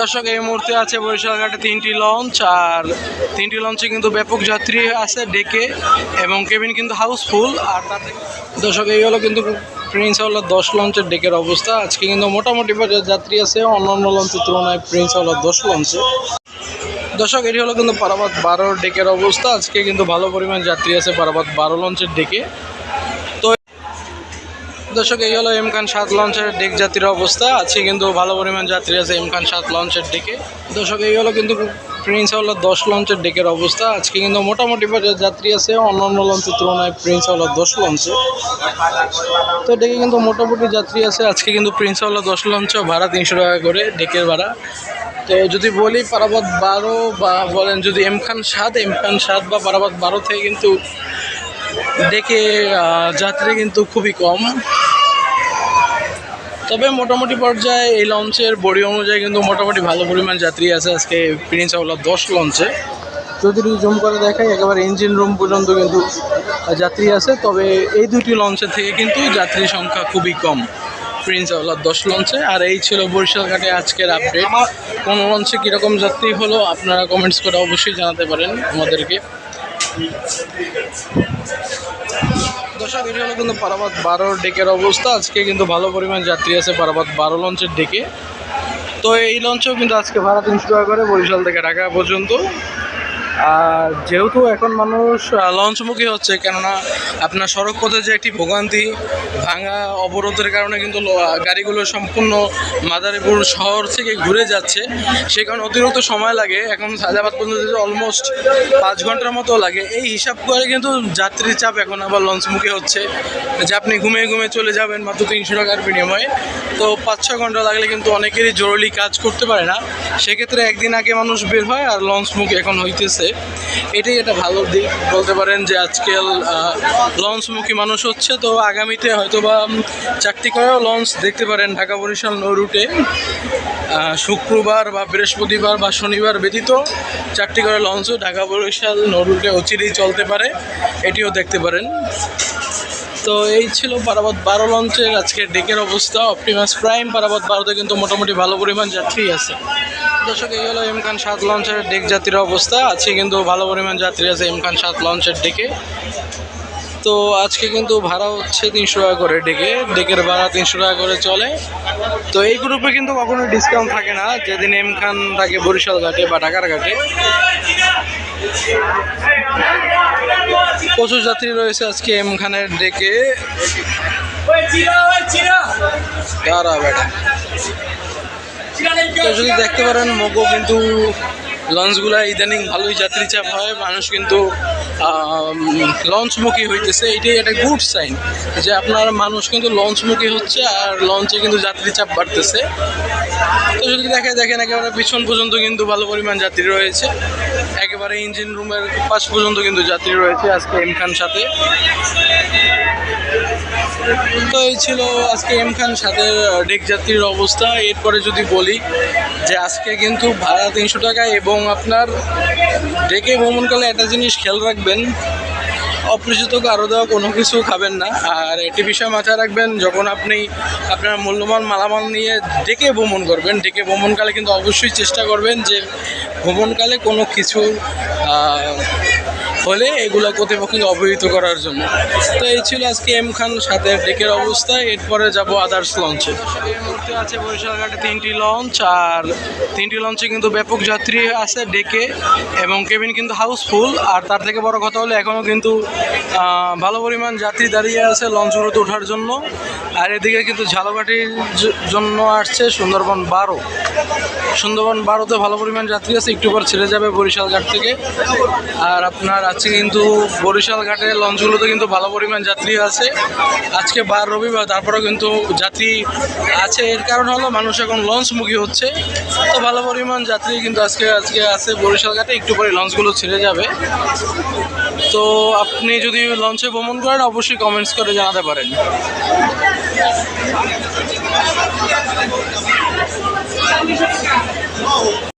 দর্শক, এই মুহূর্তে আছে বরিশাল ঘাটে তিনটি লঞ্চ, আর তিনটি লঞ্চে কিন্তু ব্যাপক যাত্রী আছে ডেকে, এবং কেবিন কিন্তু হাউসফুল, আর থেকে দর্শক, এই হলো কিন্তু প্রিন্স হলো দশ লঞ্চের ডেকের অবস্থা। আজকে কিন্তু মোটামুটি যাত্রী আছে, অন্যান্য লঞ্চের তুলনায় প্রিন্স হলো দশ লঞ্চে। দর্শক, এটি হলো কিন্তু পারাবাদ বারো ডেকের অবস্থা। আজকে কিন্তু ভালো পরিমাণ যাত্রী আছে পারাবাদ বারো লঞ্চের ডেকে। দর্শক, এই হলো এম খান সাত লঞ্চের ডেক যাত্রীর অবস্থা। আছে কিন্তু ভালো পরিমাণ যাত্রী আছে এম খান সাত লঞ্চের ডেকে দর্শক, এই হলো কিন্তু প্রিন্স হলো দশ লঞ্চের ডেকের অবস্থা। আজকে কিন্তু মোটামুটি যাত্রী আছে, অন্যান্য লঞ্চের তুলনায় প্রিন্স হলো দশ লঞ্চে তো ডেকে কিন্তু মোটামুটি যাত্রী আছে। আজকে কিন্তু প্রিন্স হলো দশ লঞ্চ ভাড়া তিনশো টাকা করে ডেকের ভাড়া। তো যদি বলি পারাবাদ বারো বা বলেন যদি এম খান সাত এম খান সাত বা পারাবাদ বারো থেকে কিন্তু ডেকে যাত্রী কিন্তু খুবই কম। তবে মোটামুটি পর্যায়ে এই লঞ্চের বড়ি অনুযায়ী কিন্তু মোটামুটি ভালো পরিমাণ যাত্রী আছে। আজকে প্রিন্স হলো দশ লঞ্চে। যদি জুম করে দেখাই, একেবারে ইঞ্জিন রুম পর্যন্ত কিন্তু যাত্রী আছে। তবে এই দুটি লঞ্চের থেকে কিন্তু যাত্রী সংখ্যা খুবই কম। প্রিন্স হলো দশ লঞ্চে। আর এই ছিল বরিশাল ঘাটে আজকের আপডেট কোন লঞ্চে কীরকম যাত্রী হলো, আপনারা কমেন্টস করে অবশ্যই জানাতে পারেন আমাদেরকে। দর্শক এটি হলো কিন্তু পারাবাদ বারো ডেকের অবস্থা। আজকে কিন্তু ভালো পরিমাণ যাত্রী আছে পারাবাদ বারো লঞ্চের ডেকে। তো এই লঞ্চেও কিন্তু আজকে ভাড়া তিনশো টাকা করে বরিশাল থেকে ঢাকা পর্যন্ত। আর যেহেতু এখন মানুষ লঞ্চমুখী হচ্ছে, কেননা আপনার সড়ক পথে যে একটি ভোগান্তি ভাঙা অবরোধের কারণে কিন্তু গাড়িগুলো সম্পূর্ণ মাদারীপুর শহর থেকে ঘুরে যাচ্ছে। সে কারণে অতিরিক্ত সময় লাগে। এখন সাজাবাদ পর্যন্ত অলমোস্ট পাঁচ ঘণ্টার মতো লাগে। এই হিসাব করে কিন্তু যাত্রীর চাপ এখন আবার লঞ্চমুখী হচ্ছে। যে আপনি ঘুমিয়ে ঘুমিয়ে চলে যাবেন মাত্র তিনশো টাকার বিনিময়ে। তো পাঁচ ছ ঘণ্টা লাগলে কিন্তু অনেকেরই জরুরি কাজ করতে পারে না। সেক্ষেত্রে একদিন আগে মানুষ বের হয় আর লঞ্চমুখী এখন হইতেছে। এটাই একটা ভালো দিক। বলতে পারেন যে আজকাল লঞ্চমুখী মানুষ হচ্ছে, তো আগামীতে হয়তো বা চাকরি করেও লঞ্চ দেখতে পারেন ঢাকা বরিশাল নৌ রুটে। শুক্রবার বা বৃহস্পতিবার বা শনিবার ব্যতীত চারটি করে লঞ্চও ঢাকা বরিশাল নৌ রুটে অচিরেই চলতে পারে, এটিও দেখতে পারেন। তো এই ছিল পারাবাদ বারো লঞ্চের আজকে ডেকের অবস্থা। অপটিমাস প্রাইম পারাবাদ বারোতে কিন্তু মোটামুটি ভালো পরিমাণ যাত্রী আছে। দর্শক, এই হলো এম খান সাত লঞ্চের ডেক যাত্রীর অবস্থা। আছে কিন্তু ভালো পরিমাণ যাত্রী আছে এম খান সাত লঞ্চের ডেকে তো আজকে কিন্তু ভাড়া হচ্ছে তিনশো টাকা করে ডেকে ডেকের ভাড়া তিনশো টাকা করে চলে। তো এই গ্রুপে কিন্তু কখনোই ডিসকাউন্ট থাকে না। যেদিন এম খান থাকে বরিশাল ঘাটে বা ঢাকার ঘাটে। প্রচুর যাত্রী রয়েছে আজকে এম খানের ডেকে দাঁড়া বেটা। তো যদি দেখতে পারেন মগো কিন্তু লঞ্চগুলা ইদানিং ভালোই যাত্রী চাপ হয়, মানুষ কিন্তু লঞ্চমুখী হইতেছে। এটাই একটা গুড সাইন যে আপনার মানুষ কিন্তু লঞ্চমুখী হচ্ছে আর লঞ্চে কিন্তু যাত্রী চাপ বাড়তেছে। তো যদি দেখে দেখেন, একেবারে পিছন পর্যন্ত কিন্তু ভালো পরিমাণ যাত্রী রয়েছে। একেবারে ইঞ্জিন রুমের পাশ পর্যন্ত কিন্তু যাত্রী রয়েছে আজকে এম খান সাথে। তো এই ছিল আজকে এম খান সাথে ডেক যাত্রীর অবস্থা। এরপরে যদি বলি যে আজকে কিন্তু ভাড়া তিনশো টাকা এবং আপনার ডেকে ভ্রমণকালে একটা জিনিস খেয়াল রাখবেন, অপরিচিত কারও দেওয়া কোনো কিছু খাবেন না। আর একটি বিষয় মাথায় রাখবেন, যখন আপনি আপনার মূল্যবান মালামাল নিয়ে ডেকে ভ্রমণ করবেন ডেকে ভ্রমণকালে কিন্তু অবশ্যই চেষ্টা করবেন যে ভ্রমণকালে কোনো কিছু হলে এগুলো কর্তৃপক্ষকে অবহিত করার জন্য। তো এই ছিল আজকে এম খান সাথে ডেকের অবস্থা। এরপরে যাব আদার্স লঞ্চে এই মুহূর্তে আছে বরিশাল ঘাটে তিনটি লঞ্চ আর তিনটি লঞ্চে কিন্তু ব্যাপক যাত্রী আছে ডেকে, এবং কেবিন কিন্তু হাউসফুল আর তার থেকে বড় কথা হলো এখনও কিন্তু ভালো পরিমাণ যাত্রী দাঁড়িয়ে আছে লঞ্চগুলোতে ওঠার জন্য। আর এদিকে কিন্তু ঝালকাঠির জন্য আসছে সুন্দরবন বারো। সুন্দরবন বারোতে ভালো পরিমাণ যাত্রী আছে, একটু পর ছেড়ে যাবে বরিশাল ঘাট থেকে। আর আপনার আজকে কিন্তু বরিশাল ঘাটের লঞ্চগুলোতে কিন্তু ভালো পরিমাণ যাত্রী আছে। আজকে বার রবিবার, তারপরেও কিন্তু যাত্রী আছে। এর কারণ হলো মানুষ এখন লঞ্চমুখী হচ্ছে। তো ভালো পরিমাণ যাত্রী কিন্তু আজকে আজকে আছে বরিশাল ঘাটে। একটু পরে লঞ্চগুলো ছেড়ে যাবে। তো আপনি যদি লঞ্চে ভ্রমণ করেন, অবশ্যই কমেন্টস করে জানাতে পারেন।